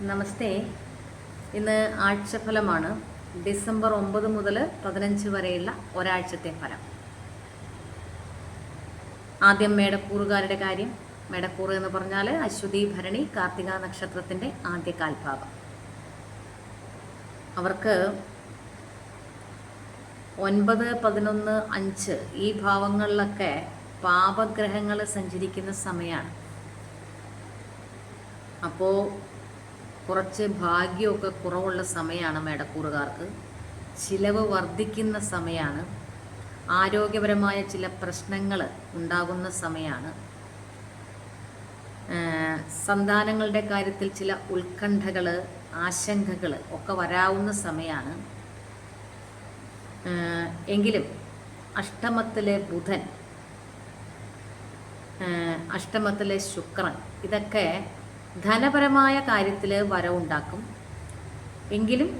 നമസ്തേ. ഇന്ന് ആഴ്ചഫലമാണ് ഡിസംബർ ഒമ്പത് മുതൽ പതിനഞ്ച് വരെയുള്ള ഒരാഴ്ചത്തെ ഫലം. ആദ്യം മേടക്കൂറുകാരുടെ കാര്യം മേടക്കൂറ് എന്ന് പറഞ്ഞാൽ അശ്വതി ഭരണി കാർത്തിക നക്ഷത്രത്തിന്റെ ആദ്യ കാൽഭാഗം അവർക്ക് ഒൻപത് പതിനൊന്ന് അഞ്ച് ഈ ഭാവങ്ങളിലൊക്കെ പാപഗ്രഹങ്ങൾ സഞ്ചരിക്കുന്ന സമയമാണ് അപ്പോൾ കുറച്ച് ഭാഗ്യമൊക്കെ കുറവുള്ള സമയമാണ് മേടക്കൂറുകാർക്ക്. ചിലവ് വർദ്ധിക്കുന്ന സമയമാണ്. ആരോഗ്യപരമായ ചില പ്രശ്നങ്ങൾ ഉണ്ടാകുന്ന സമയമാണ്. സന്താനങ്ങളുടെ കാര്യത്തിൽ ചില ഉത്കണ്ഠകൾ ആശങ്കകൾ ഒക്കെ വരാവുന്ന സമയമാണ്. എങ്കിലും അഷ്ടമത്തിലെ ബുധൻ അഷ്ടമത്തിലെ ശുക്രൻ ഇതൊക്കെ ധനപരമായ കാര്യത്തിൽ വരവുണ്ടാക്കും. എങ്കിലും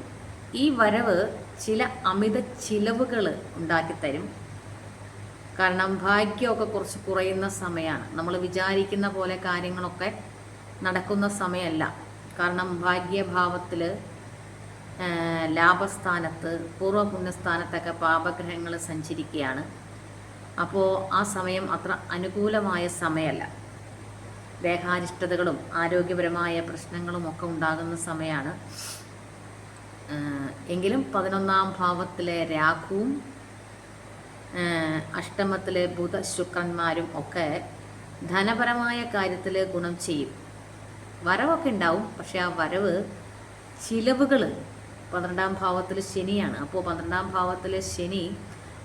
ഈ വരവ് ചില അമിത ചിലവുകൾ ഉണ്ടാക്കിത്തരും. കാരണം ഭാഗ്യമൊക്കെ കുറച്ച് കുറയുന്ന സമയമാണ് നമ്മൾ വിചാരിക്കുന്ന പോലെ കാര്യങ്ങളൊക്കെ നടക്കുന്ന സമയമല്ല കാരണം ഭാഗ്യഭാവത്തിൽ ലാഭസ്ഥാനത്ത് പൂർവപുണ്യസ്ഥാനത്തൊക്കെ പാപഗ്രഹങ്ങൾ സഞ്ചരിക്കുകയാണ്. അപ്പോൾ ആ സമയം അത്ര അനുകൂലമായ സമയമല്ല ദേഹാരിഷ്ടതകളും ആരോഗ്യപരമായ പ്രശ്നങ്ങളും ഒക്കെ ഉണ്ടാകുന്ന സമയമാണ് എങ്കിലും പതിനൊന്നാം ഭാവത്തിലെ രാഹുവും അഷ്ടമത്തിലെ ബുധ ശുക്രന്മാരും ഒക്കെ ധനപരമായ കാര്യത്തിൽ ഗുണം ചെയ്യും. വരവൊക്കെ ഉണ്ടാവും പക്ഷെ ആ വരവ് ചിലവുകൾ പന്ത്രണ്ടാം ഭാവത്തിൽ ശനിയാണ്. അപ്പോൾ പന്ത്രണ്ടാം ഭാവത്തിലെ ശനി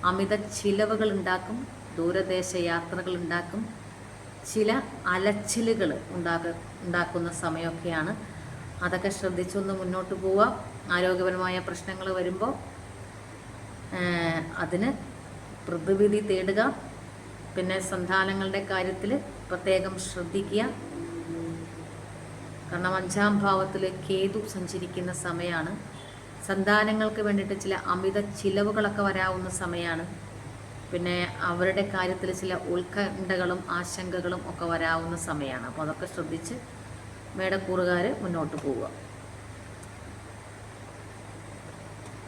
അമിത ചിലവുകൾ ഉണ്ടാക്കും ദൂരദേശ യാത്രകൾ ഉണ്ടാക്കും ചില അലച്ചിലുകൾ ഉണ്ടാക്ക ഉണ്ടാക്കുന്ന സമയമൊക്കെയാണ്. അതൊക്കെ ശ്രദ്ധിച്ചൊന്ന് മുന്നോട്ട് പോവുക. ആരോഗ്യപരമായ പ്രശ്നങ്ങൾ വരുമ്പോൾ അതിന് പ്രതിവിധി തേടുക. പിന്നെ സന്താനങ്ങളുടെ കാര്യത്തിൽ പ്രത്യേകം ശ്രദ്ധിക്കുക. കാരണം അഞ്ചാം ഭാവത്തിൽ കേതു സഞ്ചരിക്കുന്ന സമയമാണ്. സന്താനങ്ങൾക്ക് വേണ്ടിയിട്ട് ചില അമിത ചിലവുകളൊക്കെ വരാവുന്ന സമയമാണ്. പിന്നെ അവരുടെ കാര്യത്തിൽ ചില ഉത്കണ്ഠകളും ആശങ്കകളും ഒക്കെ വരാവുന്ന സമയമാണ്. അപ്പോൾ അതൊക്കെ ശ്രദ്ധിച്ച് മേടക്കൂറുകാർ മുന്നോട്ട് പോവുക.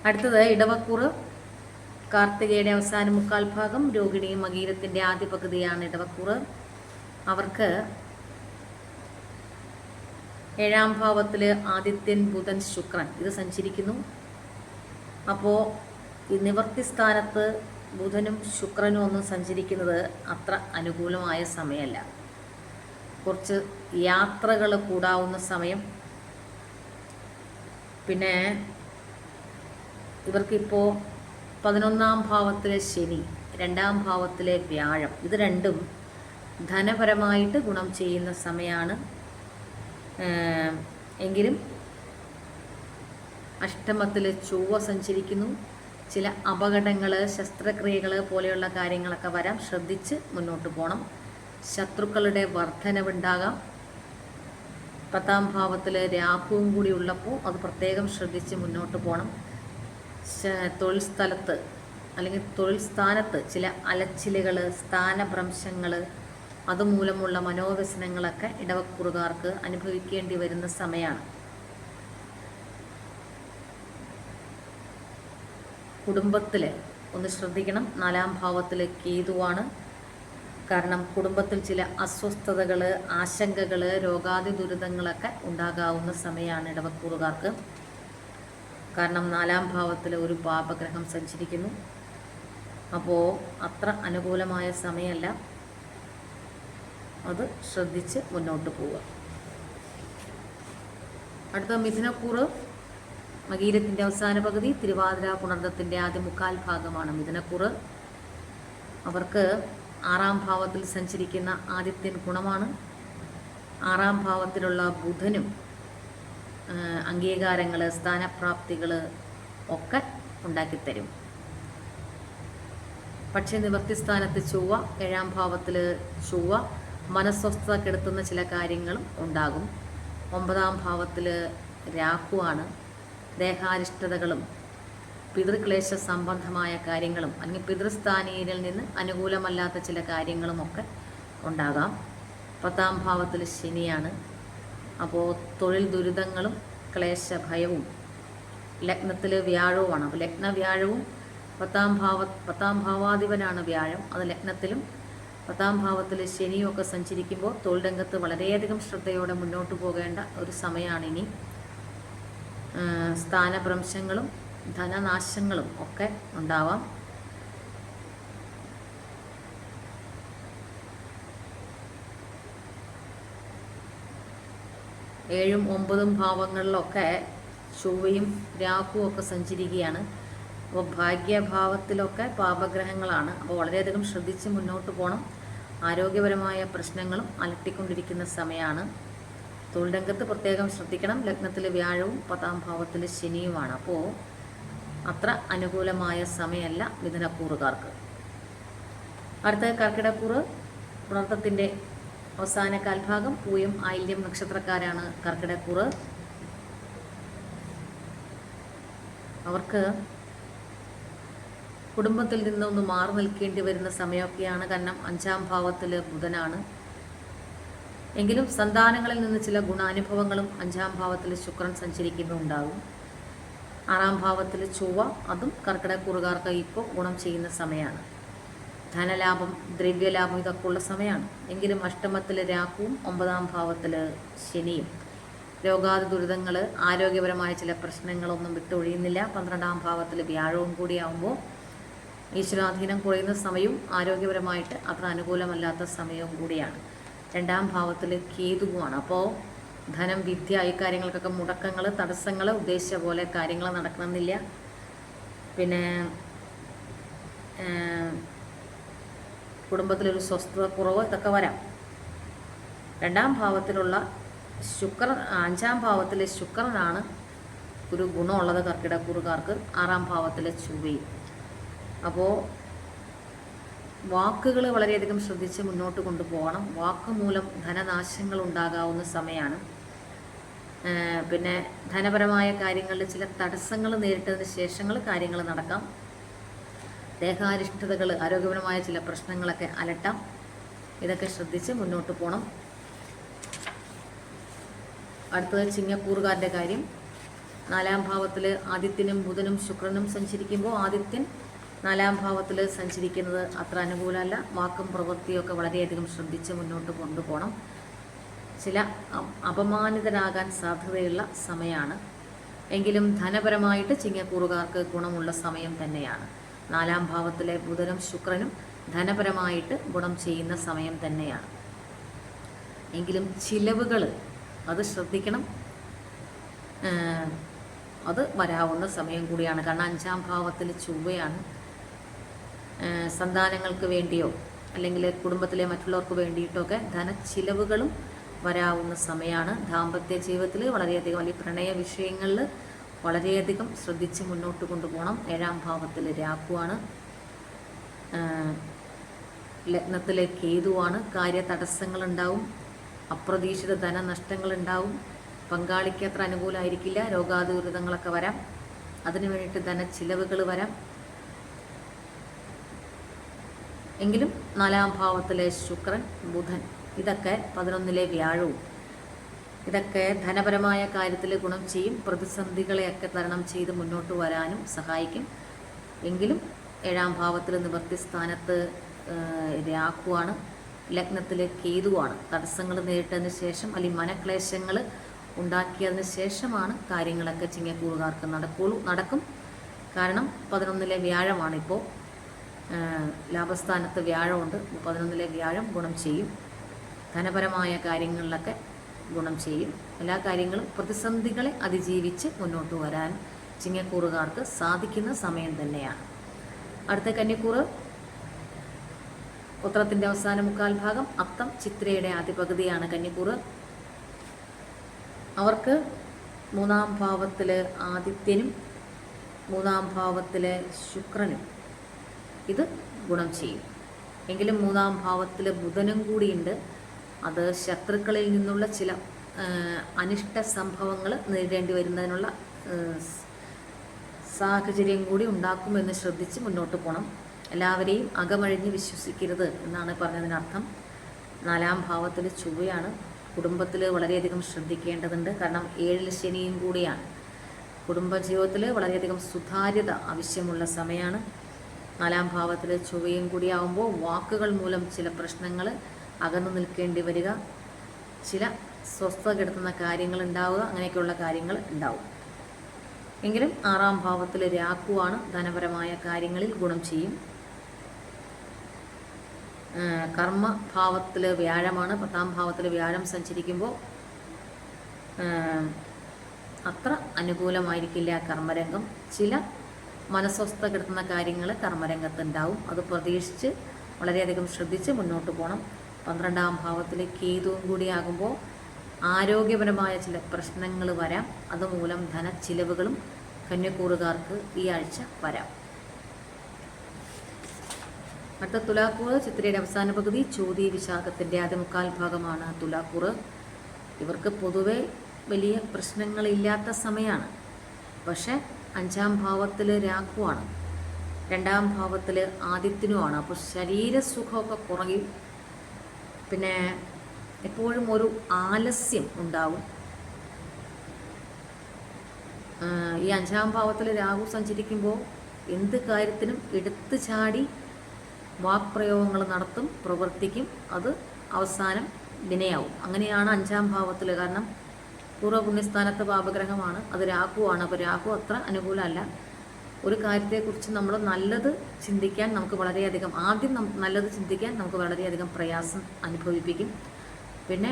അടുത്തത് ഇടവക്കൂറ്. കാർത്തികയുടെ അവസാന മുക്കാൽ ഭാഗം രോഹിണിയും മകീരത്തിന്റെ ആദ്യ പകുതിയാണ് ഇടവക്കൂറ്. അവർക്ക് ഏഴാം ഭാവത്തിൽ ആദിത്യൻ ബുധൻ ശുക്രൻ ഇത് സഞ്ചരിക്കുന്നു. അപ്പോൾ ഈ നിവർത്തി സ്ഥാനത്ത് ബുധനും ശുക്രനും ഒന്നും സഞ്ചരിക്കുന്നത് അത്ര അനുകൂലമായ സമയമല്ല. കുറച്ച് യാത്രകൾ കൂടാവുന്ന സമയം. പിന്നെ ഇവർക്കിപ്പോൾ പതിനൊന്നാം ഭാവത്തിലെ ശനി രണ്ടാം ഭാവത്തിലെ വ്യാഴം ഇത് രണ്ടും ധനപരമായിട്ട് ഗുണം ചെയ്യുന്ന സമയമാണ് എങ്കിലും അഷ്ടമത്തിൽ ചൊവ്വ സഞ്ചരിക്കുന്നു. ചില അപകടങ്ങൾ ശസ്ത്രക്രിയകൾ പോലെയുള്ള കാര്യങ്ങളൊക്കെ വരാം. ശ്രദ്ധിച്ച് മുന്നോട്ട് പോകണം ശത്രുക്കളുടെ വർധനവുണ്ടാകാം. പത്താം ഭാവത്തിൽ രാഹുവും കൂടി ഉള്ളപ്പോൾ അത് പ്രത്യേകം ശ്രദ്ധിച്ച് മുന്നോട്ട് പോകണം തൊഴിൽ സ്ഥലത്ത് അല്ലെങ്കിൽ തൊഴിൽ സ്ഥാനത്ത് ചില അലച്ചിലുകൾ സ്ഥാനഭ്രംശങ്ങൾ അതുമൂലമുള്ള മനോവ്യസനങ്ങളൊക്കെ ഇടവക്കുറുകാർക്ക് അനുഭവിക്കേണ്ടി വരുന്ന സമയമാണ് കുടുംബത്തിൽ ഒന്ന് ശ്രദ്ധിക്കണം. നാലാം ഭാവത്തിൽ കേതുവാണ്. കാരണം കുടുംബത്തിൽ ചില അസ്വസ്ഥതകൾ ആശങ്കകൾ രോഗാതി ദുരിതങ്ങളൊക്കെ ഉണ്ടാകാവുന്ന സമയമാണ് ഇടവക്കൂറുകാർക്ക്. കാരണം നാലാം ഭാവത്തിൽ ഒരു പാപഗ്രഹം സഞ്ചരിക്കുന്നു. അപ്പോൾ അത്ര അനുകൂലമായ സമയമല്ല അത് ശ്രദ്ധിച്ച് മുന്നോട്ട് പോവുക. അടുത്ത മിഥുനക്കൂറ്. മകീരത്തിന്റെ അവസാന പകുതി തിരുവാതിര പുണർദത്തിന്റെ ആദ്യ മുക്കാൽ ഭാഗമാണ് മിഥുനക്കുറ്. അവർക്ക് ആറാം ഭാവത്തിൽ സഞ്ചരിക്കുന്ന ആദിത്യൻ ഗുണമാണ്. ആറാം ഭാവത്തിലുള്ള ബുധനും അംഗീകാരങ്ങൾ സ്ഥാനപ്രാപ്തികൾ ഒക്കെ ഉണ്ടാക്കിത്തരും. പക്ഷേ നിവർത്തി സ്ഥാനത്ത് ചൊവ്വ ഏഴാം ഭാവത്തിൽ ചൊവ്വ മനസ്വസ്ഥത കെടുത്തുന്ന ചില കാര്യങ്ങളും ഉണ്ടാകും. ഒമ്പതാം ഭാവത്തിൽ രാഹുവാണ്. ദേഹാരിഷ്ടതകളും പിതൃക്ലേശ സംബന്ധമായ കാര്യങ്ങളും അല്ലെങ്കിൽ പിതൃസ്ഥാനീയരിൽ നിന്ന് അനുകൂലമല്ലാത്ത ചില കാര്യങ്ങളുമൊക്കെ ഉണ്ടാകാം. പത്താം ഭാവത്തിൽ ശനിയാണ്. അപ്പോൾ തൊഴിൽ ദുരിതങ്ങളും ക്ലേശ ഭയവും ലഗ്നത്തിൽ വ്യാഴവുമാണ്. അപ്പോൾ ലഗ്ന വ്യാഴവും പത്താം ഭാവ പത്താം ഭാവാധിപനാണ് വ്യാഴം. അത് ലഗ്നത്തിലും പത്താം ഭാവത്തിൽ ശനിയും ഒക്കെ സഞ്ചരിക്കുമ്പോൾ തൊഴിൽ രംഗത്ത് വളരെയധികം ശ്രദ്ധയോടെ മുന്നോട്ട് പോകേണ്ട ഒരു സമയമാണ് ഇനി. സ്ഥാനഭ്രംശങ്ങളും ധനനാശങ്ങളും ഒക്കെ ഉണ്ടാവാം. ഏഴും ഒമ്പതും ഭാവങ്ങളിലൊക്കെ ചൊവ്വയും രാഹുവും ഒക്കെ സഞ്ചരിക്കുകയാണ്. അപ്പോൾ ഭാഗ്യഭാവത്തിലൊക്കെ പാപഗ്രഹങ്ങളാണ്. അപ്പോൾ വളരെയധികം ശ്രദ്ധിച്ച് മുന്നോട്ട് പോകണം ആരോഗ്യപരമായ പ്രശ്നങ്ങളും അലട്ടിക്കൊണ്ടിരിക്കുന്ന സമയമാണ് തൊഴിൽ രംഗത്ത് പ്രത്യേകം ശ്രദ്ധിക്കണം. ലഗ്നത്തിൽ വ്യാഴവും പത്താം ഭാവത്തിൽ ശനിയുമാണ്. അപ്പോൾ അത്ര അനുകൂലമായ സമയമല്ല മിഥുനക്കൂറുകാർക്ക്. അടുത്ത കർക്കിടക്കൂറ് പുണർത്തത്തിന്റെ അവസാന കാൽഭാഗം പൂയം ആയില്യം നക്ഷത്രക്കാരാണ് കർക്കിടക്കൂറ്. അവർക്ക് കുടുംബത്തിൽ നിന്നൊന്ന് മാറി നിൽക്കേണ്ടി വരുന്ന സമയമൊക്കെയാണ്. കാരണം അഞ്ചാം ഭാവത്തിൽ ബുധനാണ്. എങ്കിലും സന്താനങ്ങളിൽ നിന്ന് ചില ഗുണാനുഭവങ്ങളും അഞ്ചാം ഭാവത്തിൽ ശുക്രൻ സഞ്ചരിക്കുന്നുണ്ടാകും. ആറാം ഭാവത്തിൽ ചൊവ്വ അതും കർക്കിടക്കൂറുകാർക്ക് ഇപ്പോൾ ഗുണം ചെയ്യുന്ന സമയമാണ്. ധനലാഭം ദ്രവ്യലാഭം ഇതൊക്കെ ഉള്ള സമയമാണ്. എങ്കിലും അഷ്ടമത്തിൽ രാഹുവും ഒമ്പതാം ഭാവത്തിൽ ശനിയും. രോഗാതി ദുരിതങ്ങൾ ആരോഗ്യപരമായ ചില പ്രശ്നങ്ങളൊന്നും വിട്ടൊഴിയുന്നില്ല. പന്ത്രണ്ടാം ഭാവത്തിൽ വ്യാഴവും കൂടിയാവുമ്പോൾ ഈശ്വരാധീനം കുറയുന്ന സമയവും ആരോഗ്യപരമായിട്ട് അത്ര അനുകൂലമല്ലാത്ത സമയവും കൂടിയാണ്. രണ്ടാം ഭാവത്തിൽ കേതുവുമാണ് അപ്പോൾ ധനം വിദ്യ ഈ കാര്യങ്ങൾക്കൊക്കെ മുടക്കങ്ങൾ തടസ്സങ്ങൾ ഉദ്ദേശിച്ച പോലെ കാര്യങ്ങൾ നടക്കണമെന്നില്ല. പിന്നെ കുടുംബത്തിലൊരു സ്വസ്ഥത കുറവ് ഇതൊക്കെ വരാം. രണ്ടാം ഭാവത്തിലുള്ള ശുക്രൻ അഞ്ചാം ഭാവത്തിലെ ശുക്രനാണ് ഒരു ഗുണമുള്ളത് കർക്കിടക്കൂറുകാർക്ക് ആറാം ഭാവത്തിലെ ചൊവ്വയും. അപ്പോൾ വാക്കുകൾ വളരെയധികം ശ്രദ്ധിച്ച് മുന്നോട്ട് കൊണ്ടുപോകണം. വാക്ക് മൂലം ധനനാശങ്ങൾ ഉണ്ടാകാവുന്ന സമയമാണ് പിന്നെ ധനപരമായ കാര്യങ്ങളിൽ ചില തടസ്സങ്ങൾ നേരിട്ടതിന് ശേഷങ്ങൾ കാര്യങ്ങൾ നടക്കാം. ദേഹാരിഷ്ടതകൾ ആരോഗ്യപരമായ ചില പ്രശ്നങ്ങളൊക്കെ അലട്ടാം. ഇതൊക്കെ ശ്രദ്ധിച്ച് മുന്നോട്ട് പോകണം അടുത്തത് ചിങ്ങക്കൂറുകാരുടെ കാര്യം. നാലാം ഭാവത്തിൽ ആദിത്യനും ബുധനും ശുക്രനും സഞ്ചരിക്കുമ്പോൾ ആദിത്യൻ നാലാം ഭാവത്തിൽ സഞ്ചരിക്കുന്നത് അത്ര അനുകൂലമല്ല. വാക്കും പ്രവൃത്തിയൊക്കെ വളരെയധികം ശ്രദ്ധിച്ച് മുന്നോട്ട് കൊണ്ടുപോകണം. ചില അപമാനിതരാകാൻ സാധ്യതയുള്ള സമയമാണ് എങ്കിലും ധനപരമായിട്ട് ചിങ്ങക്കൂറുകാർക്ക് ഗുണമുള്ള സമയം തന്നെയാണ്. നാലാം ഭാവത്തിലെ ബുധനും ശുക്രനും ധനപരമായിട്ട് ഗുണം ചെയ്യുന്ന സമയം തന്നെയാണ്. എങ്കിലും ചിലവുകൾ അത് ശ്രദ്ധിക്കണം. അത് വരാവുന്ന സമയം കൂടിയാണ്. കാരണം അഞ്ചാം ഭാവത്തിൽ ചൊവ്വയാണ്. സന്താനങ്ങൾക്ക് വേണ്ടിയോ അല്ലെങ്കിൽ കുടുംബത്തിലെ മറ്റുള്ളവർക്ക് വേണ്ടിയിട്ടൊക്കെ ധനച്ചിലവുകളും വരാവുന്ന സമയമാണ് ദാമ്പത്യ ജീവിതത്തിൽ വളരെയധികം അല്ലെങ്കിൽ പ്രണയ വിഷയങ്ങളിൽ വളരെയധികം ശ്രദ്ധിച്ച് മുന്നോട്ട് കൊണ്ടുപോകണം. ഏഴാം ഭാവത്തിൽ രാഹുവാണ്. ലഗ്നത്തിലെ കേതുവാണ്. കാര്യ തടസ്സങ്ങളുണ്ടാവും അപ്രതീക്ഷിത ധനനഷ്ടങ്ങളുണ്ടാവും. പങ്കാളിക്ക് അത്ര അനുകൂലമായിരിക്കില്ല രോഗാതുരിതങ്ങളൊക്കെ വരാം. അതിനു വേണ്ടിയിട്ട് ധനച്ചിലവുകൾ വരാം. എങ്കിലും നാലാം ഭാവത്തിലെ ശുക്രൻ ബുധൻ ഇതൊക്കെ പതിനൊന്നിലെ വ്യാഴവും. ഇതൊക്കെ ധനപരമായ കാര്യത്തിൽ ഗുണം ചെയ്യും. പ്രതിസന്ധികളെയൊക്കെ തരണം ചെയ്ത് മുന്നോട്ട് വരാനും സഹായിക്കും. എങ്കിലും ഏഴാം ഭാവത്തിൽ നിവർത്തി സ്ഥാനത്ത് രാഹുവാണ് ലഗ്നത്തിൽ കേതുവാണ്. തടസ്സങ്ങൾ നേരിട്ടതിന് ശേഷം അല്ലെങ്കിൽ മനക്ലേശങ്ങൾ ഉണ്ടാക്കിയതിന് ശേഷമാണ് കാര്യങ്ങളൊക്കെ ചിങ്ങക്കൂറുകാർക്ക് നടക്കുള്ളൂ നടക്കും. കാരണം പതിനൊന്നിലെ വ്യാഴമാണിപ്പോൾ ലാഭസ്ഥാനത്ത് വ്യാഴമുണ്ട്. പതിനൊന്നിലെ വ്യാഴം ഗുണം ചെയ്യും. ധനപരമായ കാര്യങ്ങളിലൊക്കെ ഗുണം ചെയ്യും. എല്ലാ കാര്യങ്ങളും പ്രതിസന്ധികളെ അതിജീവിച്ച് മുന്നോട്ട് വരാൻ ചിങ്ങക്കൂറുകാർക്ക് സാധിക്കുന്ന സമയം തന്നെയാണ്. അടുത്ത കന്നിക്കൂറ്. ഉത്രത്തിന്റെ അവസാന മുക്കാൽ ഭാഗം അത്തം ചിത്രയുടെ ആദ്യ പകുതിയാണ് കന്നിക്കൂറ്. അവർക്ക് മൂന്നാം ഭാവത്തിൽ ആദിത്യനും മൂന്നാം ഭാവത്തിലെ ശുക്രനും. ഇത് ഗുണം ചെയ്യും. എങ്കിലും മൂന്നാം ഭാവത്തിൽ ബുധനും കൂടിയുണ്ട്. അത് ശത്രുക്കളിൽ നിന്നുള്ള ചില അനിഷ്ട സംഭവങ്ങൾ നേരിടേണ്ടി വരുന്നതിനുള്ള സാഹചര്യം കൂടി ഉണ്ടാക്കുമെന്ന് ശ്രദ്ധിച്ച് മുന്നോട്ട് പോകണം എല്ലാവരെയും അകമഴിഞ്ഞ് വിശ്വസിക്കരുത് എന്നാണ് പറഞ്ഞതിനർത്ഥം. നാലാം ഭാവത്തിൽ ചൊവ്വയാണ്. കുടുംബത്തിൽ വളരെയധികം ശ്രദ്ധിക്കേണ്ടതുണ്ട്. കാരണം ഏഴിൽ ശനിയും കൂടിയാണ്. കുടുംബജീവിതത്തിൽ വളരെയധികം സുതാര്യത ആവശ്യമുള്ള സമയമാണ് നാലാം ഭാവത്തിൽ ചൊവ്വയും കൂടിയാവുമ്പോൾ വാക്കുകൾ മൂലം ചില പ്രശ്നങ്ങൾ അകന്നു നിൽക്കേണ്ടി വരിക ചില സ്വസ്ഥത കിടത്തുന്ന കാര്യങ്ങൾ ഉണ്ടാവുക അങ്ങനെയൊക്കെയുള്ള കാര്യങ്ങൾ ഉണ്ടാവും. എങ്കിലും ആറാം ഭാവത്തിൽ രാക്കുവാണ് ധനപരമായ കാര്യങ്ങളിൽ ഗുണം ചെയ്യും. കർമ്മ ഭാവത്തിൽ വ്യാഴമാണ്. പത്താം ഭാവത്തിൽ വ്യാഴം സഞ്ചരിക്കുമ്പോൾ അത്ര അനുകൂലമായിരിക്കില്ല കർമ്മരംഗം. ചില മനസ്വസ്ഥ കിടത്തുന്ന കാര്യങ്ങൾ കർമ്മരംഗത്തുണ്ടാവും. അത് പ്രതീക്ഷിച്ച് വളരെയധികം ശ്രദ്ധിച്ച് മുന്നോട്ട് പോകണം. പന്ത്രണ്ടാം ഭാവത്തിൽ കേതുവും കൂടിയാകുമ്പോൾ ആരോഗ്യപരമായ ചില പ്രശ്നങ്ങൾ വരാം. അതുമൂലം ധനച്ചിലവുകളും കന്യക്കൂറുകാർക്ക് ഈ ആഴ്ച വരാം. അടുത്ത തുലാക്കൂറ് ചിത്രയുടെ അവസാന പകുതി ചോതി വിശാഖത്തിന്റെ ആദ്യ മുക്കാൽ ഭാഗമാണ് തുലാക്കൂറ്. ഇവർക്ക് പൊതുവെ വലിയ പ്രശ്നങ്ങളില്ലാത്ത സമയമാണ്. പക്ഷേ അഞ്ചാം ഭാവത്തിൽ രാഘുവാണ് രണ്ടാം ഭാവത്തിൽ ആദിത്യനുമാണ്. അപ്പോൾ ശരീരസുഖമൊക്കെ കുറയും. പിന്നെ എപ്പോഴും ഒരു ആലസ്യം ഉണ്ടാവും. ഈ അഞ്ചാം ഭാവത്തിൽ രാഹു സഞ്ചരിക്കുമ്പോൾ എന്ത് കാര്യത്തിനും എടുത്തു ചാടി വാക്പ്രയോഗങ്ങൾ നടത്തും പ്രവർത്തിക്കും. അത് അവസാനം വിനയാവും. അങ്ങനെയാണ് അഞ്ചാം ഭാവത്തിൽ കാരണം പൂർവപുണ്യസ്ഥാനത്ത് പാപഗ്രഹമാണ്. അത് രാഹുവാണ്. അപ്പോൾ രാഹു അത്ര അനുകൂലമല്ല. ഒരു കാര്യത്തെക്കുറിച്ച് നമ്മൾ നല്ലത് ചിന്തിക്കാൻ നമുക്ക് വളരെയധികം ആദ്യം നല്ലത് ചിന്തിക്കാൻ നമുക്ക് വളരെയധികം പ്രയാസം അനുഭവിപ്പിക്കും. പിന്നെ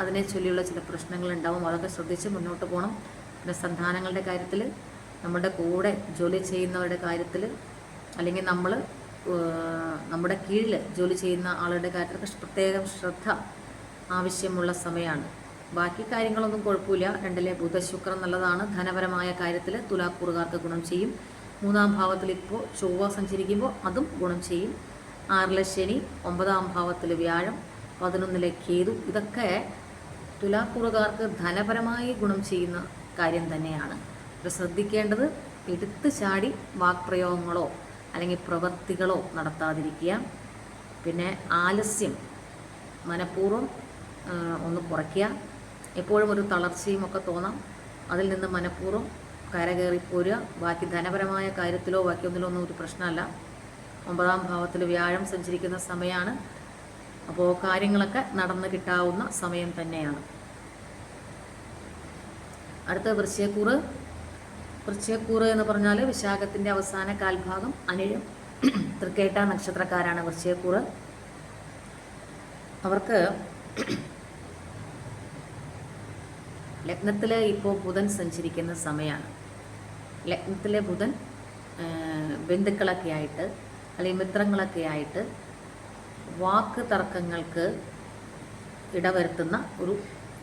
അതിനെ ചൊല്ലിയുള്ള ചില പ്രശ്നങ്ങൾ ഉണ്ടാവും അതൊക്കെ ശ്രദ്ധിച്ച് മുന്നോട്ട് പോകണം പിന്നെ സന്താനങ്ങളുടെ കാര്യത്തിൽ നമ്മുടെ കൂടെ ജോലി ചെയ്യുന്നവരുടെ കാര്യത്തിൽ അല്ലെങ്കിൽ നമ്മൾ നമ്മുടെ കീഴിൽ ജോലി ചെയ്യുന്ന ആളുടെ കാര്യത്തിൽ പ്രത്യേകം ശ്രദ്ധ ആവശ്യമുള്ള സമയമാണ്. ബാക്കി കാര്യങ്ങളൊന്നും കുഴപ്പമില്ല. രണ്ടിലെ ബുധശുക്രൻ നല്ലതാണ്. ധനപരമായ കാര്യത്തിൽ തുലാക്കൂറുകാർക്ക് ഗുണം ചെയ്യും. മൂന്നാം ഭാവത്തിൽ ഇപ്പോൾ ചൊവ്വ സഞ്ചരിക്കുമ്പോൾ അതും ഗുണം ചെയ്യും. ആറിലെ ശനി ഒമ്പതാം ഭാവത്തിൽ വ്യാഴം പതിനൊന്നിലെ കേതു. ഇതൊക്കെ തുലാക്കൂറുകാർക്ക് ധനപരമായി ഗുണം ചെയ്യുന്ന കാര്യം തന്നെയാണ്. ഇത് ശ്രദ്ധിക്കേണ്ടത് എടുത്തു ചാടി വാക്പ്രയോഗങ്ങളോ അല്ലെങ്കിൽ പ്രവൃത്തികളോ നടത്താതിരിക്കുക. പിന്നെ ആലസ്യം മനഃപൂർവം ഒന്ന് കുറയ്ക്കുക. എപ്പോഴും ഒരു തളർച്ചയും ഒക്കെ തോന്നാം. അതിൽ നിന്ന് മനഃപൂർവം കരകയറി പോരുക. ബാക്കി ധനപരമായ കാര്യത്തിലോ ബാക്കി ഒന്നിലോ ഒന്നും ഒരു പ്രശ്നമല്ല. ഒമ്പതാം ഭാവത്തിൽ വ്യാഴം സഞ്ചരിക്കുന്ന സമയമാണ് അപ്പോൾ കാര്യങ്ങളൊക്കെ നടന്നു കിട്ടാവുന്ന സമയം തന്നെയാണ്. അടുത്ത വൃശ്യക്കൂറ് വൃശ്യക്കൂറ് എന്ന് പറഞ്ഞാൽ വിശാഖത്തിന്റെ അവസാന കാൽഭാഗം അനിഴം. തൃക്കേട്ട നക്ഷത്രക്കാരാണ് വൃശ്യക്കൂറ് അവർക്ക് ലഗ്നത്തിൽ ഇപ്പോൾ ബുധൻ സഞ്ചരിക്കുന്ന സമയമാണ് ലഗ്നത്തിലെ ബുധൻ ബന്ധുക്കളൊക്കെ ആയിട്ട് അല്ലെങ്കിൽ മിത്രങ്ങളൊക്കെ ആയിട്ട് വാക്ക് തർക്കങ്ങൾക്ക് ഇടവരുത്തുന്ന ഒരു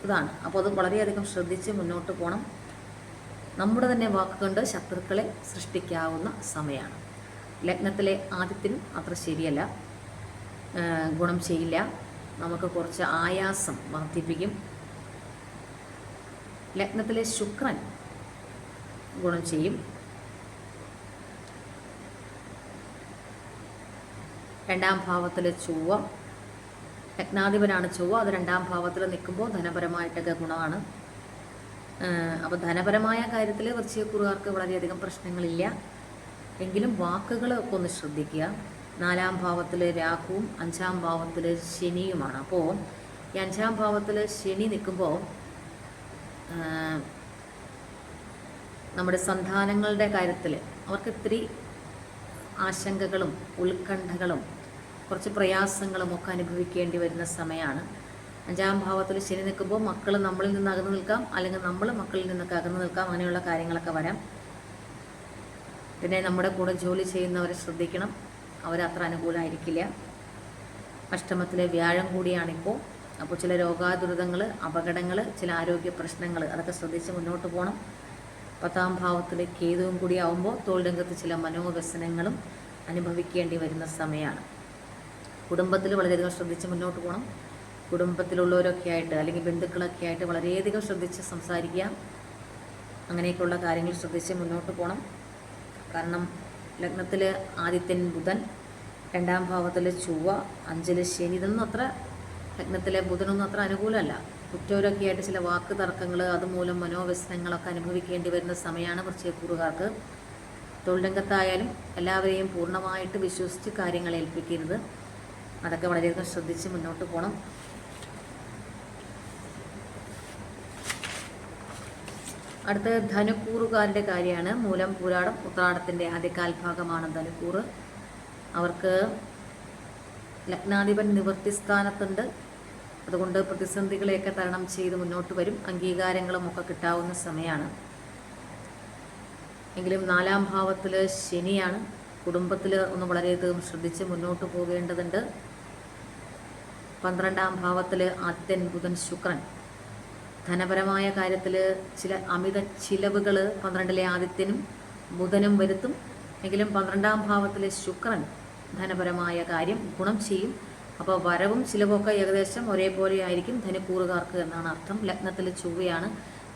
ഇതാണ്. അപ്പോൾ അത് വളരെയധികം ശ്രദ്ധിച്ച് മുന്നോട്ട് പോകണം നമ്മുടെ തന്നെ വാക്കുകൊണ്ട് ശത്രുക്കളെ സൃഷ്ടിക്കാവുന്ന സമയമാണ് ലഗ്നത്തിലെ ആദ്യത്തിനും അത്ര ശരിയല്ല. ഗുണം ചെയ്യില്ല. നമുക്ക് കുറച്ച് ആയാസം വർദ്ധിപ്പിക്കും. ലഗ്നത്തിലെ ശുക്രൻ ഗുണം ചെയ്യും. രണ്ടാം ഭാവത്തിലെ ചൊവ്വ. ലഗ്നാധിപനാണ് ചൊവ്വ. അത് രണ്ടാം ഭാവത്തിൽ നിൽക്കുമ്പോൾ ധനപരമായിട്ടൊക്കെ ഗുണമാണ്. അപ്പോൾ ധനപരമായ കാര്യത്തിൽ വൃശ്ചികക്കുറുകാർക്ക് വളരെയധികം പ്രശ്നങ്ങളില്ല. എങ്കിലും വാക്കുകൾ ഒക്കെ ഒന്ന് ശ്രദ്ധിക്കുക. നാലാം ഭാവത്തിൽ രാഹുവും അഞ്ചാം ഭാവത്തിൽ ശനിയുമാണ്. അപ്പോൾ ഈ അഞ്ചാം ഭാവത്തിൽ ശനി നിൽക്കുമ്പോൾ നമ്മുടെ സന്താനങ്ങളുടെ കാര്യത്തിൽ അവർക്ക് ഇത്തിരി ആശങ്കകളും ഉത്കണ്ഠകളും കുറച്ച് പ്രയാസങ്ങളും ഒക്കെ അനുഭവിക്കേണ്ടി വരുന്ന സമയമാണ് അഞ്ചാം ഭാവത്തിൽ ശനി നിൽക്കുമ്പോൾ മക്കൾ നമ്മളിൽ നിന്ന് അകന്നു നിൽക്കാം അല്ലെങ്കിൽ നമ്മൾ മക്കളിൽ നിന്നൊക്കെ അകന്നു നിൽക്കാം അങ്ങനെയുള്ള കാര്യങ്ങളൊക്കെ വരാം. പിന്നെ നമ്മുടെ കൂടെ ജോലി ചെയ്യുന്നവരെ ശ്രദ്ധിക്കണം. അവരത്ര അനുകൂലമായിരിക്കില്ല അഷ്ടമത്തിലെ വ്യാഴം കൂടിയാണിപ്പോൾ. അപ്പോൾ ചില രോഗാതുരിതങ്ങൾ അപകടങ്ങൾ ചില ആരോഗ്യ പ്രശ്നങ്ങൾ അതൊക്കെ ശ്രദ്ധിച്ച് മുന്നോട്ട് പോകണം. പത്താം ഭാവത്തിൽ കേതുവും കൂടി ആവുമ്പോൾ തൊഴിൽ രംഗത്ത് ചില മനോവ്യസനങ്ങളും അനുഭവിക്കേണ്ടി വരുന്ന സമയമാണ്. കുടുംബത്തിൽ വളരെയധികം ശ്രദ്ധിച്ച് മുന്നോട്ട് പോകണം. കുടുംബത്തിലുള്ളവരൊക്കെ ആയിട്ട് അല്ലെങ്കിൽ ബന്ധുക്കളൊക്കെ ആയിട്ട് വളരെയധികം ശ്രദ്ധിച്ച് സംസാരിക്കുക. അങ്ങനെയൊക്കെയുള്ള കാര്യങ്ങൾ ശ്രദ്ധിച്ച് മുന്നോട്ട് പോകണം. കാരണം ലഗ്നത്തിൽ ആദിത്യൻ ബുധൻ രണ്ടാം ഭാവത്തിൽ ചൊവ്വ അഞ്ചിൽ ശനി ഇതൊന്നും അത്ര ലഗ്നത്തിലെ ബുധനൊന്നും അത്ര അനുകൂലമല്ല. കുറ്റവരൊക്കെ ആയിട്ട് ചില വാക്ക് തർക്കങ്ങൾ അതുമൂലം മനോവ്യസനങ്ങളൊക്കെ അനുഭവിക്കേണ്ടി വരുന്ന സമയമാണ് വൃശ്ചയക്കൂറുകാർക്ക് തൊഴിൽ രംഗത്തായാലും എല്ലാവരെയും പൂർണമായിട്ട് വിശ്വസിച്ച് കാര്യങ്ങൾ ഏൽപ്പിക്കരുത് അതൊക്കെ വളരെയധികം ശ്രദ്ധിച്ച് മുന്നോട്ട് പോകണം അടുത്ത ധനുക്കൂറുകാരുടെ കാര്യമാണ്. മൂലം പൂരാടം ഉത്രാടത്തിന്റെ ആദ്യകാൽ ഭാഗമാണ് ധനുക്കൂറ്. അവർക്ക് ലഗ്നാധിപൻ നിവൃത്തി സ്ഥാനത്തുണ്ട്. അതുകൊണ്ട് പ്രതിസന്ധികളെയൊക്കെ തരണം ചെയ്ത് മുന്നോട്ട് വരും. അംഗീകാരങ്ങളും ഒക്കെ കിട്ടാവുന്ന സമയമാണ് എങ്കിലും നാലാം ഭാവത്തിൽ ശനിയാണ്. കുടുംബത്തിൽ ഒന്ന് വളരെയധികം ശ്രദ്ധിച്ച് മുന്നോട്ട് പോകേണ്ടതുണ്ട്. പന്ത്രണ്ടാം ഭാവത്തിൽ ആദ്യൻ ബുധൻ ശുക്രൻ. ധനപരമായ കാര്യത്തിൽ ചില അമിത ചിലവുകൾ പന്ത്രണ്ടിലെ ആദിത്യനും ബുധനും വരുത്തും. എങ്കിലും പന്ത്രണ്ടാം ഭാവത്തിലെ ശുക്രൻ ധനപരമായ കാര്യം ഗുണം ചെയ്യും. അപ്പോൾ വരവും ചിലവൊക്കെ ഏകദേശം ഒരേപോലെ ആയിരിക്കും ധനക്കൂറുകാർക്ക് എന്നാണ് അർത്ഥം. ലഗ്നത്തിൽ ചൊവ്വയാണ്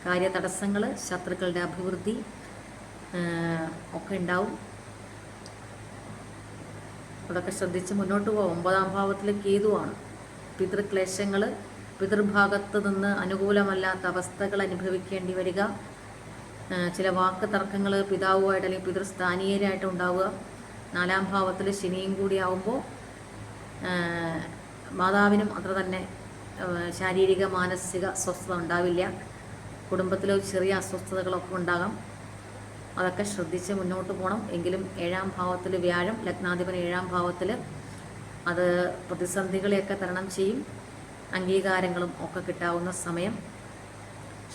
കാര്യ തടസ്സങ്ങൾ ശത്രുക്കളുടെ അഭിവൃദ്ധി ഒക്കെ ഉണ്ടാവും. അതൊക്കെ ശ്രദ്ധിച്ച് മുന്നോട്ട് പോകാം ഒമ്പതാം ഭാവത്തിൽ കേതുവാണ്. പിതൃക്ലേശങ്ങൾ പിതൃഭാഗത്ത് നിന്ന് അനുകൂലമല്ലാത്ത അവസ്ഥകൾ അനുഭവിക്കേണ്ടി വരിക. ചില വാക്ക് തർക്കങ്ങൾ പിതാവുമായിട്ട് അല്ലെങ്കിൽ പിതൃസ്ഥാനീയരായിട്ട് ഉണ്ടാവുക. നാലാം ഭാവത്തിൽ ശനിയും കൂടി ആവുമ്പോൾ മാതാവിനും അത്ര തന്നെ ശാരീരിക മാനസിക സ്വസ്ഥത ഉണ്ടാവില്ല. കുടുംബത്തിലെ ചെറിയ അസ്വസ്ഥതകളൊക്കെ ഉണ്ടാകാം. അതൊക്കെ ശ്രദ്ധിച്ച് മുന്നോട്ട് പോകണം. എങ്കിലും ഏഴാം ഭാവത്തിൽ വ്യാഴം ലഗ്നാധിപൻ ഏഴാം ഭാവത്തിൽ അത് പ്രതിസന്ധികളെയൊക്കെ തരണം ചെയ്യും. അംഗീകാരങ്ങളും ഒക്കെ കിട്ടാവുന്ന സമയം.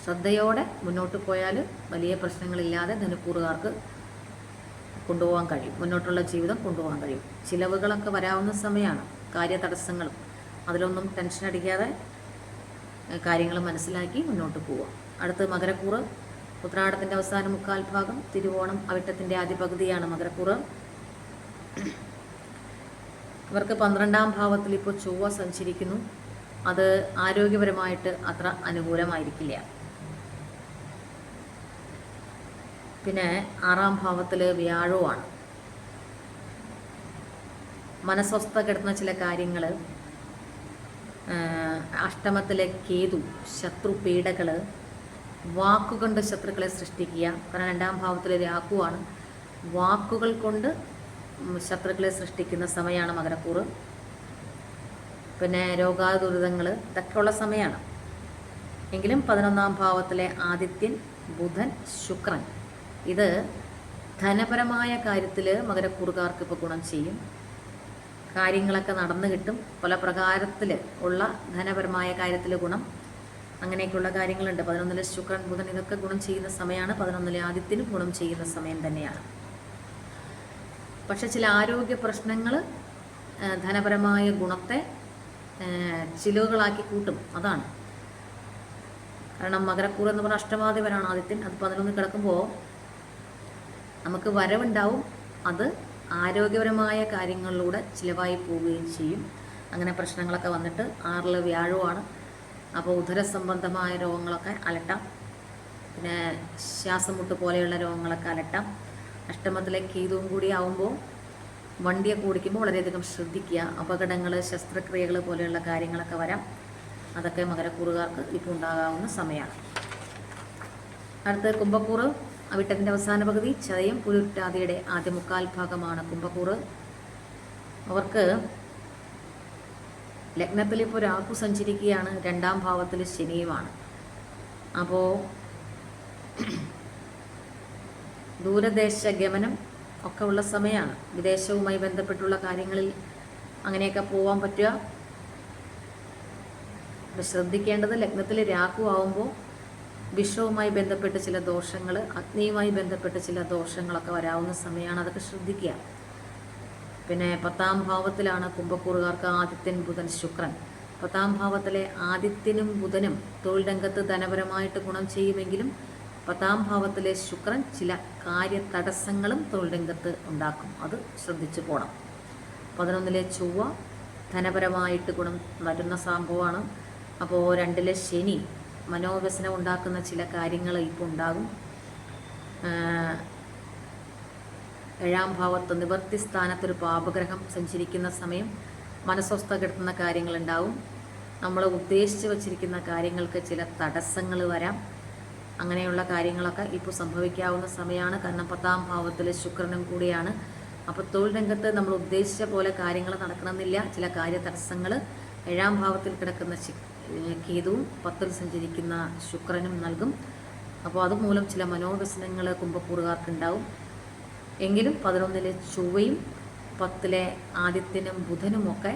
ശ്രദ്ധയോടെ മുന്നോട്ട് പോയാൽ വലിയ പ്രശ്നങ്ങളില്ലാതെ ധനുക്കൂറുകാർക്ക് കൊണ്ടുപോകാൻ കഴിയും. മുന്നോട്ടുള്ള ജീവിതം കൊണ്ടുപോകാൻ കഴിയും. ചിലവുകളൊക്കെ വരാവുന്ന സമയമാണ് കാര്യതടസ്സങ്ങളും. അതിലൊന്നും ടെൻഷൻ അടിക്കാതെ കാര്യങ്ങൾ മനസ്സിലാക്കി മുന്നോട്ട് പോവുക. അടുത്ത് മകരക്കൂറ് ഉത്രാടത്തിന്റെ അവസാന മുക്കാൽ ഭാഗം തിരുവോണം അവിട്ടത്തിന്റെ ആദ്യ പകുതിയാണ് മകരക്കൂറ്. ഇവർക്ക് പന്ത്രണ്ടാം ഭാവത്തിൽ ഇപ്പോൾ ചൊവ്വ സഞ്ചരിക്കുന്നു. അത് ആരോഗ്യപരമായിട്ട് അത്ര അനുകൂലമായിരിക്കില്ല. പിന്നെ ആറാം ഭാവത്തിൽ വ്യാഴവുമാണ്. മനസ്വസ്ഥ കിടന്ന ചില കാര്യങ്ങൾ അഷ്ടമത്തിലെ കേതു ശത്രു പീഡകൾ വാക്കുകൊണ്ട് ശത്രുക്കളെ സൃഷ്ടിക്കുക. കാരണം രണ്ടാം ഭാവത്തിലെ രാഹുവാണ് വാക്കുകൾ കൊണ്ട് ശത്രുക്കളെ സൃഷ്ടിക്കുന്ന സമയമാണ് മകരക്കൂറ്. പിന്നെ രോഗാദുരിതങ്ങൾ ഇതൊക്കെയുള്ള സമയമാണ്. എങ്കിലും പതിനൊന്നാം ഭാവത്തിലെ ആദിത്യൻ ബുധൻ ശുക്രൻ. ഇത് ധനപരമായ കാര്യത്തിൽ മകരക്കൂറുകാർക്ക് ഇപ്പോൾ ഗുണം ചെയ്യും. കാര്യങ്ങളൊക്കെ നടന്നു കിട്ടും. പല പ്രകാരത്തിൽ ഉള്ള ധനപരമായ കാര്യത്തിൽ ഗുണം. അങ്ങനെയൊക്കെയുള്ള കാര്യങ്ങളുണ്ട്. പതിനൊന്നിലെ ശുക്രൻ ബുധൻ ഇതൊക്കെ ഗുണം ചെയ്യുന്ന സമയമാണ് പതിനൊന്നിലെ ആദ്യത്തിനും ഗുണം ചെയ്യുന്ന സമയം തന്നെയാണ്. പക്ഷെ ചില ആരോഗ്യ പ്രശ്നങ്ങൾ ധനപരമായ ഗുണത്തെ ചിലവുകളാക്കി കൂട്ടും. അതാണ്. കാരണം മകരക്കൂർ എന്ന് പറഞ്ഞ അഷ്ടമാധിപനാണ് ആദ്യത്തിൻ അത് പതിനൊന്ന് കിടക്കുമ്പോൾ നമുക്ക് വരവുണ്ടാവും. അത് ആരോഗ്യപരമായ കാര്യങ്ങളിലൂടെ ചിലവായി പോവുകയും ചെയ്യും. അങ്ങനെ പ്രശ്നങ്ങളൊക്കെ വന്നിട്ട് ആറിൽ വ്യാഴമാണ് അപ്പോൾ ഉദര സംബന്ധമായ രോഗങ്ങളൊക്കെ അലട്ടാം. പിന്നെ ശ്വാസമുട്ട് പോലെയുള്ള രോഗങ്ങളൊക്കെ അലട്ടാം. അഷ്ടമത്തിലെ കീതവും കൂടി ആവുമ്പോൾ വണ്ടിയൊക്കെ ഓടിക്കുമ്പോൾ വളരെയധികം ശ്രദ്ധിക്കുക. അപകടങ്ങൾ ശസ്ത്രക്രിയകൾ പോലെയുള്ള കാര്യങ്ങളൊക്കെ വരാം. അതൊക്കെ മകരക്കൂറുകാർക്ക് ഇപ്പോൾ ഉണ്ടാകാവുന്ന സമയമാണ്. അടുത്ത് കുംഭക്കൂറ്. അവിട്ടത്തിന്റെ അവസാന പകുതി ചതയം പുലുരുട്ടാതിയുടെ ആദ്യ മുക്കാൽ ഭാഗമാണ് കുംഭക്കൂറ്. അവർക്ക് ലഗ്നത്തിൽ ഇപ്പോൾ രാഹു സഞ്ചരിക്കുകയാണ്. രണ്ടാം ഭാവത്തിൽ ശനിയുമാണ്. അപ്പോൾ ദൂരദേശ ഗമനം ഒക്കെ ഉള്ള സമയമാണ്. വിദേശവുമായി ബന്ധപ്പെട്ടുള്ള കാര്യങ്ങളിൽ അങ്ങനെയൊക്കെ പോകാൻ പറ്റുക. ശ്രദ്ധിക്കേണ്ടത് ലഗ്നത്തിൽ രാഹു ആവുമ്പോൾ വിഷവുമായി ബന്ധപ്പെട്ട ചില ദോഷങ്ങൾ അഗ്നിയുമായി ബന്ധപ്പെട്ട ചില ദോഷങ്ങളൊക്കെ വരാവുന്ന സമയമാണ് അതൊക്കെ ശ്രദ്ധിക്കുക. പിന്നെ പത്താം ഭാവത്തിലാണ് കുംഭക്കൂറുകാർക്ക് ആദിത്യൻ ബുധൻ ശുക്രൻ. പത്താം ഭാവത്തിലെ ആദിത്യനും ബുധനും തൊഴിൽ രംഗത്ത് ധനപരമായിട്ട് ഗുണം ചെയ്യുമെങ്കിലും പത്താം ഭാവത്തിലെ ശുക്രൻ ചില കാര്യ തടസ്സങ്ങളും തൊഴിൽ രംഗത്ത് ഉണ്ടാക്കും. അത് ശ്രദ്ധിച്ചു പോകണം പതിനൊന്നിലെ ചൊവ്വ ധനപരമായിട്ട് ഗുണം വരുന്ന സംഭവമാണ്. അപ്പോൾ രണ്ടിലെ ശനി മനോവ്യസനം ഉണ്ടാക്കുന്ന ചില കാര്യങ്ങൾ ഇപ്പോൾ ഉണ്ടാകും. ഏഴാം ഭാവത്ത് നിവർത്തി സ്ഥാനത്തൊരു പാപഗ്രഹം സഞ്ചരിക്കുന്ന സമയം മനസ്വസ്ഥ കിടത്തുന്ന കാര്യങ്ങളുണ്ടാവും നമ്മൾ ഉദ്ദേശിച്ച് വച്ചിരിക്കുന്ന കാര്യങ്ങൾക്ക് ചില തടസ്സങ്ങൾ വരാം. അങ്ങനെയുള്ള കാര്യങ്ങളൊക്കെ ഇപ്പോൾ സംഭവിക്കാവുന്ന സമയമാണ്. കാരണം പത്താം ഭാവത്തിൽ ശുക്രനും കൂടിയാണ്. അപ്പോൾ തൊഴിൽ രംഗത്ത് നമ്മൾ ഉദ്ദേശിച്ച പോലെ കാര്യങ്ങൾ നടക്കണമെന്നില്ല. ചില കാര്യ തടസ്സങ്ങൾ ഏഴാം ഭാവത്തിൽ കിടക്കുന്ന കേതുവും പത്തിൽ സഞ്ചരിക്കുന്ന ശുക്രനും നൽകും. അപ്പോൾ അതുമൂലം ചില മനോവ്യസനങ്ങൾ കുംഭക്കൂറുകാർക്കുണ്ടാവും. എങ്കിലും പതിനൊന്നിലെ ചൊവ്വയും പത്തിലെ ആദിത്യനും ബുധനുമൊക്കെ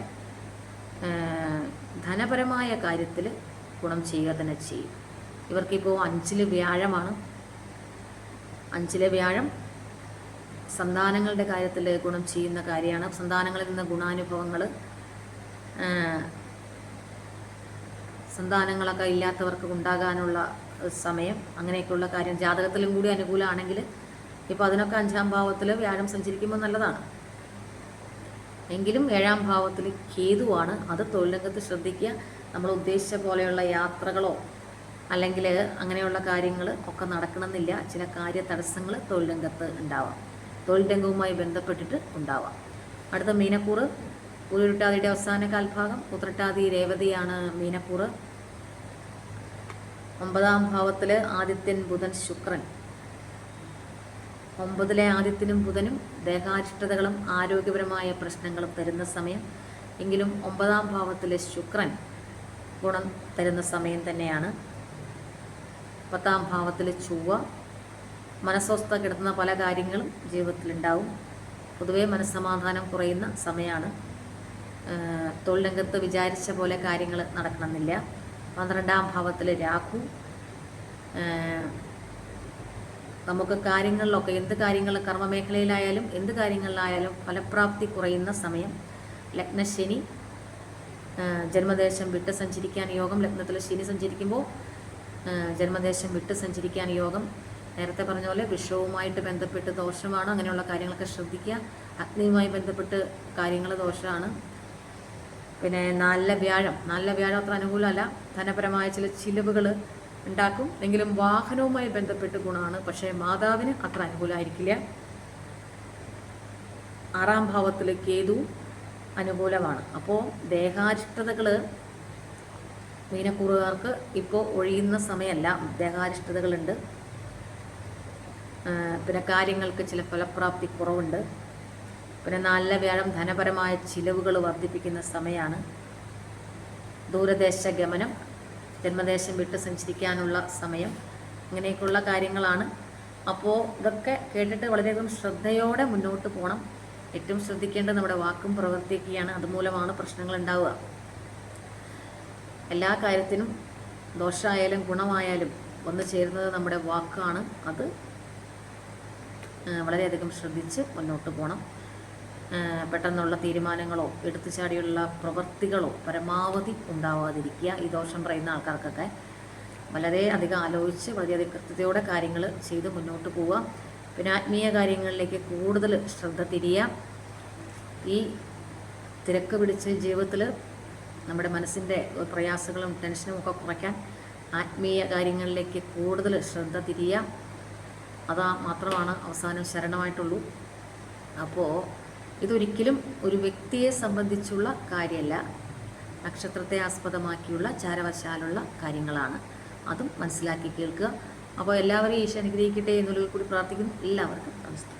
ധനപരമായ കാര്യത്തിൽ ഗുണം ചെയ്യുക തന്നെ ചെയ്യും. ഇവർക്കിപ്പോൾ അഞ്ചിൽ വ്യാഴമാണ്. അഞ്ചിലെ വ്യാഴം സന്താനങ്ങളുടെ കാര്യത്തിൽ ഗുണം ചെയ്യുന്ന കാര്യമാണ്. സന്താനങ്ങളിൽ നിന്ന് ഗുണാനുഭവങ്ങൾ സന്താനങ്ങളൊക്കെ ഇല്ലാത്തവർക്ക് ഉണ്ടാകാനുള്ള സമയം അങ്ങനെയൊക്കെയുള്ള കാര്യം ജാതകത്തിലും കൂടി അനുകൂലമാണെങ്കിൽ ഇപ്പോൾ അതിനൊക്കെ അഞ്ചാം ഭാവത്തിൽ വ്യാഴം സഞ്ചരിക്കുമ്പോൾ നല്ലതാണ്. എങ്കിലും ഏഴാം ഭാവത്തിൽ കേതുവാണ്. അത് തൊഴിലംഗത്ത് ശ്രദ്ധിക്കുക. നമ്മൾ ഉദ്ദേശിച്ച പോലെയുള്ള യാത്രകളോ അല്ലെങ്കിൽ അങ്ങനെയുള്ള കാര്യങ്ങൾ ഒക്കെ നടക്കണമെന്നില്ല. ചില കാര്യ തടസ്സങ്ങൾ തൊഴിൽ രംഗത്ത് ഉണ്ടാവാം. തൊഴിൽ രംഗവുമായി ബന്ധപ്പെട്ടിട്ട് ഉണ്ടാവാം. അടുത്ത മീനക്കൂറ്. ഉരുട്ടാതിയുടെ അവസാന കാൽഭാഗം. ഉത്രട്ടാതി രേവതിയാണ് മീനക്കൂറ്. ഒമ്പതാം ഭാവത്തിൽ ആദിത്യൻ ബുധൻ ശുക്രൻ. ഒമ്പതിലെ ആദിത്യനും ബുധനും ദേഹാരിഷ്ടതകളും ആരോഗ്യപരമായ പ്രശ്നങ്ങളും തരുന്ന സമയം. എങ്കിലും ഒമ്പതാം ഭാവത്തിലെ ശുക്രൻ ഗുണം തരുന്ന സമയം തന്നെയാണ്. പത്താം ഭാവത്തിലെ ചൊവ്വ. മനസ്വസ്ഥ കിടത്തുന്ന പല കാര്യങ്ങളും ജീവിതത്തിലുണ്ടാവും. പൊതുവെ മനസ്സമാധാനം കുറയുന്ന സമയമാണ് തൊഴിലംഗത്ത് വിചാരിച്ച പോലെ കാര്യങ്ങൾ നടക്കണമെന്നില്ല. പന്ത്രണ്ടാം ഭാവത്തിൽ രാഹു. നമുക്ക് കാര്യങ്ങളിലൊക്കെ എന്ത് കാര്യങ്ങൾ കർമ്മമേഖലയിലായാലും എന്ത് കാര്യങ്ങളിലായാലും ഫലപ്രാപ്തി കുറയുന്ന സമയം. ലഗ്നശനി ജന്മദേശം വിട്ട് സഞ്ചരിക്കാൻ യോഗം. ലഗ്നത്തിൽ ശനി സഞ്ചരിക്കുമ്പോൾ ജന്മദേശം വിട്ട് സഞ്ചരിക്കാൻ യോഗം. നേരത്തെ പറഞ്ഞ പോലെ വിഷവുമായിട്ട് ബന്ധപ്പെട്ട് ദോഷമാണ്. അങ്ങനെയുള്ള കാര്യങ്ങളൊക്കെ ശ്രദ്ധിക്കുക. അഗ്നിയുമായി ബന്ധപ്പെട്ട് കാര്യങ്ങൾ ദോഷമാണ് പിന്നെ നല്ല വ്യാഴം നല്ല വ്യാഴം അത്ര അനുകൂലമല്ല. ധനപരമായ ചില ചിലവുകൾ ഉണ്ടാക്കും. എങ്കിലും വാഹനവുമായി ബന്ധപ്പെട്ട് ഗുണമാണ്. പക്ഷേ മാതാവിന് അത്ര അനുകൂലമായിരിക്കില്ല. ആറാം ഭാവത്തിൽ കേതു അനുകൂലമാണ്. അപ്പോൾ ദേഹാരിഷ്ടതകൾ മീനക്കൂറുകാർക്ക് ഇപ്പോൾ ഒഴിയുന്ന സമയമല്ല. ദേഹാരിഷ്ടതകളുണ്ട്. പിന്നെ കാര്യങ്ങൾക്ക് ചില ഫലപ്രാപ്തി കുറവുണ്ട്. പിന്നെ നല്ല വ്യാഴം ധനപരമായ ചിലവുകൾ വർദ്ധിപ്പിക്കുന്ന സമയമാണ് ദൂരദേശ ഗമനം ജന്മദേശം വിട്ട് സഞ്ചരിക്കാനുള്ള സമയം ഇങ്ങനെയൊക്കെയുള്ള കാര്യങ്ങളാണ്. അപ്പോൾ ഇതൊക്കെ കേട്ടിട്ട് വളരെയധികം ശ്രദ്ധയോടെ മുന്നോട്ട് പോകണം ഏറ്റവും ശ്രദ്ധിക്കേണ്ടത് നമ്മുടെ വാക്കും പ്രവർത്തിക്കുകയാണ് അതുമൂലമാണ് പ്രശ്നങ്ങൾ ഉണ്ടാവുക. എല്ലാ കാര്യത്തിനും ദോഷമായാലും ഗുണമായാലും വന്നു ചേരുന്നത് നമ്മുടെ വാക്കാണ്. അത് വളരെയധികം ശ്രദ്ധിച്ച് മുന്നോട്ട് പോകണം പെട്ടെന്നുള്ള തീരുമാനങ്ങളോ എടുത്തുചാടിയുള്ള പ്രവൃത്തികളോ പരമാവധി ഉണ്ടാവാതിരിക്കുക ഈ ദോഷം പറയുന്ന ആൾക്കാർക്കൊക്കെ. വളരെ അധികം ആലോചിച്ച് വളരെയധികം കൃത്യതയോടെ കാര്യങ്ങൾ ചെയ്ത് മുന്നോട്ട് പോവുക. പിന്നെ ആത്മീയ കാര്യങ്ങളിലേക്ക് കൂടുതൽ ശ്രദ്ധ തിരിയുക. ഈ തിരക്ക് പിടിച്ച് ജീവിതത്തിൽ നമ്മുടെ മനസ്സിന്റെ പ്രയാസങ്ങളും ടെൻഷനും ഒക്കെ കുറയ്ക്കാൻ ആത്മീയ കാര്യങ്ങളിലേക്ക് കൂടുതൽ ശ്രദ്ധ തിരിയുക. അതാ മാത്രമാണ് അവസാനം ശരണമായിട്ടുള്ളൂ. അപ്പോൾ ഇതൊരിക്കലും ഒരു വ്യക്തിയെ സംബന്ധിച്ചുള്ള കാര്യമല്ല നക്ഷത്രത്തെ ആസ്പദമാക്കിയുള്ള ചാരവശാലുള്ള കാര്യങ്ങളാണ്. അതും മനസ്സിലാക്കി കേൾക്കുക. അപ്പോൾ എല്ലാവരെയും ഈശോ അനുഗ്രഹിക്കട്ടെ എന്നുള്ളത് കൂടി പ്രാർത്ഥിക്കുന്നു. എല്ലാവർക്കും നമസ്കാരം.